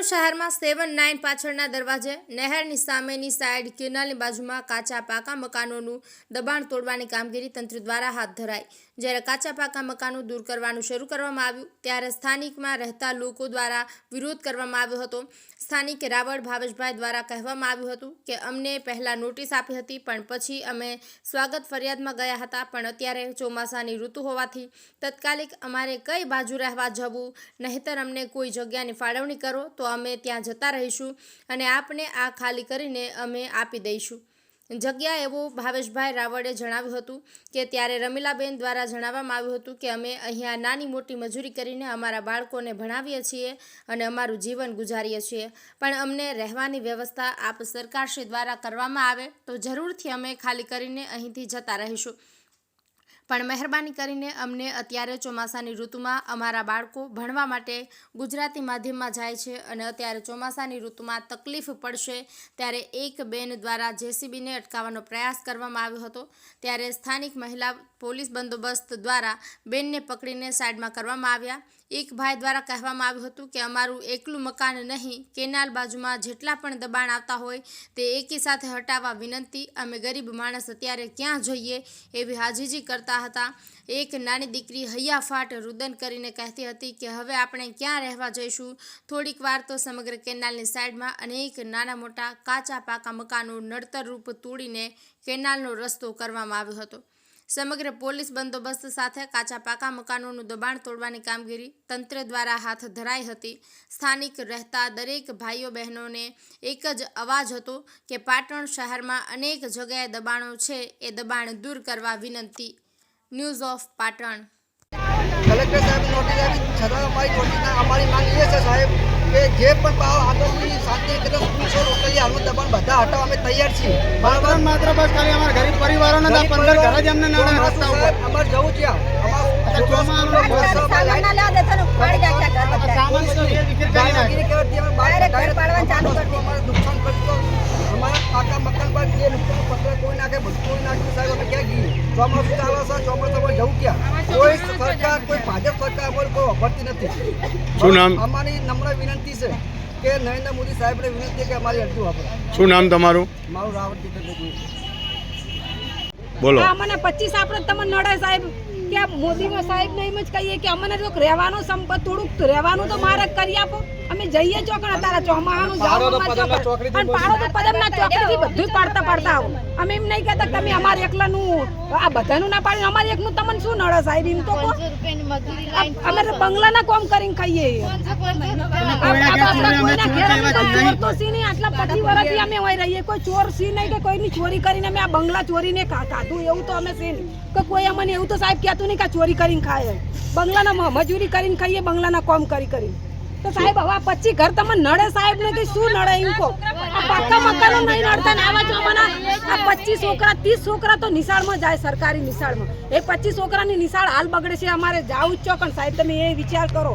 પાટણ શહેરમાં seven nine પાછળના દરવાજે, નહેરની સામેની સાઈડ કેનાલની બાજુમાં કાચા પાકા મકાનોનું દબાણ તોડવાની કામગીરી તંત્ર દ્વારા હાથ ધરાઈ. જ્યારે કાચા પાકા મકાનો દૂર કરવાનું શરૂ કરવામાં આવ્યું, ત્યારે સ્થાનિકમાં રહેતા લોકો દ્વારા વિરોધ કરવામાં આવ્યો હતો. સ્થાનિક રાવળ ભાવેશભાઈ દ્વારા કહેવામાં આવ્યું હતું કે, અમને પહેલાં નોટિસ આપી હતી, પણ પછી અમે સ્વાગત ફરિયાદમાં ગયા હતા, પણ અત્યારે ચોમાસાની ઋતુ હોવાથી તત્કાલિક અમારે કઈ બાજુ રહેવા જવું, નહીંતર અમને કોઈ જગ્યાની ફાળવણી કરો, તો અમે ત્યાં જતા રહીશું અને આપને આ ખાલી કરીને અમે આપી દઈશું. જગ્યા એવું ભાવેશભાઈ રાવળે જણાવ્યું હતું કે ત્યારે રમીલાબેન દ્વારા જણાવવામાં આવ્યું હતું કે અમે અહીંયા નાની મોટી મજૂરી કરીને અમારા બાળકોને ભણાવીએ છીએ અને અમારું જીવન ગુજારીએ છીએ. પણ અમને રહેવાની વ્યવસ્થા આપ સરકારશ્રી દ્વારા કરવામાં આવે તો જરૂરથી અમે ખાલી કરીને અહીંથી જતા રહીશું. પણ મહેરબાની કરીને અમને અત્યારે ચોમાસાની ઋતુમાં અમારા બાળકો ભણવા માટે ગુજરાતી માધ્યમમાં જાય છે અને અત્યારે ચોમાસાની ઋતુમાં તકલીફ પડશે ત્યારે એક બેન દ્વારા જેસીબીને અટકાવવાનો પ્રયાસ કરવામાં આવ્યો હતો. ત્યારે સ્થાનિક મહિલા પોલીસ બંદોબસ્ત દ્વારા બેનને પકડીને સાઈડમાં કરવામાં આવ્યા. એક ભાઈ દ્વારા કહેવામાં આવ્યું હતું કે અમારું એકલું મકાન નહીં, કેનાલ બાજુમાં જેટલા પણ દબાણ આવતા હોય તે એકી સાથે હટાવવા વિનંતી. અમે ગરીબ માણસ અત્યારે ક્યાં જઈએ એવી હાજીજી કરતા હતા. એક નાની દીકરી હૈયાફાટ રુદન કરીને કહેતી હતી કે, હવે આપણે ક્યાં રહેવા જઈશું? થોડીક વાર તો સમગ્ર કેનાલની સાઈડમાં અનેક નાના મોટા કાચા પાકા મકાનો નડતર રૂપ તોડીને કેનાલનો રસ્તો કરવામાં આવ્યો હતો. સમગ્ર પોલીસ બંદોબસ્ત સાથે કાચા પાકા મકાનોનું દબાણ તોડવાની કામગીરી તંત્ર દ્વારા હાથ ધરાઈ હતી. સ્થાનિક રહેતા દરેક ભાઈઓ બહેનોને એક જ અવાજ હતો કે, પાટણ શહેરમાં અનેક જગ્યાએ દબાણો છે. એ દબાણ દૂર કરવા વિનંતી ન્યૂઝ ઓફ પાટણ. કલેક્ટર સાહેબ નોટિસ આપી છતાં અમારી નોટિસ અમારી માંગ એ છે સાહેબ કે જે પણ ભાવ આગળની શાંતિ રીતે સ્કૂલ છે લોકલી હાલનું દબાણ બધા હટાવ અમે તૈયાર છીએ. બરાબર? માત્ર બસ ખાલી અમારા ગરીબ પરિવારોને પંદર ઘર જ અમને નડે રસ્તા ઉપર અમારે જવું ત્યાં અમારે ચોમાસું ચાલે છે ચોમાસામાં જવું ક્યાં? કોઈ સરકાર કોઈ ભાજપ સરકાર પર કોઈ વાપરતી નથી. શું નામ? અમારી નમ્ર વિનંતી છે કે નરેન્દ્ર મોદી સાહેબને વિનંતી કે અમારી અરજી વાપરો. શું નામ તમારું? મારું રાવણ બોલો. આ અમને પચીસ આપણે તમને નડે સાહેબ. કે આ મોદીમાં સાહેબ ને એમ જ કહીએ કે અમને જો રહેવાનું સંપત થોડુંક રહેવાનું તો મારે કરી આપો. અમે જઈએ ચોકણ અત્યારે ચોમાહાનું તો ચોકડીથી અને પાડો તો પદમના ચોકડીથી બધું પાડતા પાડતા આવો. અમે એમ નહીં કહેતા તમે અમારે એકલાનું આ બધાનું ના પાડીને અમારે એકનું તમને શું નડે સાહેબ? એમ તો અમે તો બંગલાના કોમ કરીને ખાઈએ. તો આટલા પચીસ વર્ષથી અમે હોય રહીએ. કોઈ ચોર સી નહીં કે કોઈની ચોરી કરીને અમે આ બંગલા ચોરીને ખાધું એવું તો અમે સી નહીં. કે કોઈ અમને એવું તો સાહેબ કહેતું કે ચોરી કરીને ખાય બંગલાના મજૂરી કરીને ખાઈએ, બંગલાના કોમ કરી કરી તો સાહેબ, હવે આ પચી ઘર તમે નડે સાહેબ ને કે શું નડે એમ કહો? આ પાકા મકાનો નહીં નડતા ને આવા જમાના આ પચીસ છોકરા, ત્રીસ છોકરા તો નિશાળમાં જાય સરકારી નિશાળમાં. એ પચીસ છોકરાની નિશાળ હાલ બગડે છે, અમારે જાવું જ ચોકન સાહેબ, તમે એ વિચાર કરો.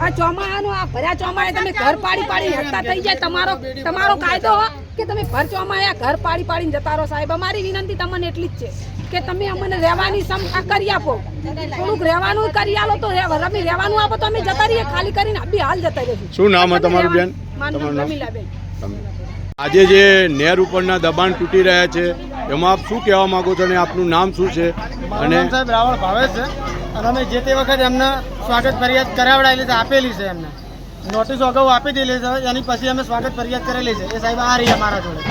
આ ચોમાહાનું, આ ભર્યા ચોમાએ તમે ઘર પાડી પાડી હડતા થઈ જાય તમારો તમારો કાયદો કે તમે ભર ચોમાએ ઘર પાડી પાડીને જતા રહો સાહેબ? અમારી વિનંતી તમને એટલી જ છે. કે તમે અમને રહેવાની ક્ષમતા કરી આપો. થોડુંક રહેવાનું કરી આલો તો રમી રહેવાનું આપો તો અમે જતા રહીએ ખાલી કરીને અભી હાલ જતા રહીશું શું નામ છે તમારું બેન? તમારું નામ. આજે જે નહેર ઉપરના દબાણ તૂટી રહ્યા છે એમાં આપ શું કહેવા માંગો છો અને આપનું નામ શું છે? અને સાહેબ રાવળ ભાવે છે અને અમે જે તે વખત એમને સ્વાગત ફરિયાદ કરાવડાયેલી છે આપેલી છે એમને. નોટિસ અગાઉ આપી દેલી છે એની પછી અમે સ્વાગત ફરિયાદ કરેલી છે. એ સાહેબ આ રહી અમારા જોડે.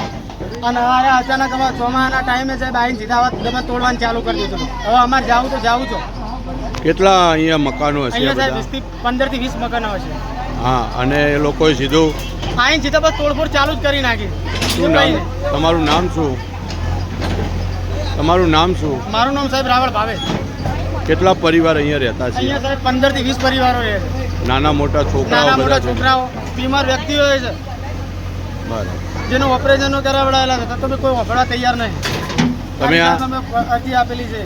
અને અમારે અચાનક અમે ચોમાસાના ટાઈમે સાહેબ આવીને સીધા વાત તમે તોડવાનું ચાલુ કરી દીધું હવે અમારે જાવું તો જાવું છો. કેટલા અહીંયા મકાનો હશે અહીંયા સાહેબ વીસથી પંદરથી વીસ મકાનો હશે. હા અને એ લોકોએ સીધું આવીને સીધા બસ તોડફોડ ચાલુ જ કરી નાખી. શું નામ? તમારું નામ શું? તમારું નામ શું? મારું નામ સાહેબ રાવળ ભાવે. કેટલા પરિવાર અહીંયા રહેતા છે? અહીંયા સાહેબ પંદરથી વીસ પરિવારો રહે છે. નાના મોટા છોકરાઓ નાના મોટા છોકરાઓ બીમાર વ્યક્તિઓ છે. બરાબર. જેનું ઓપરેશનો કરાવડાયેલા હતા. તમે કોઈ વફડા તૈયાર નહીં. તમે અરજી આપેલી છે.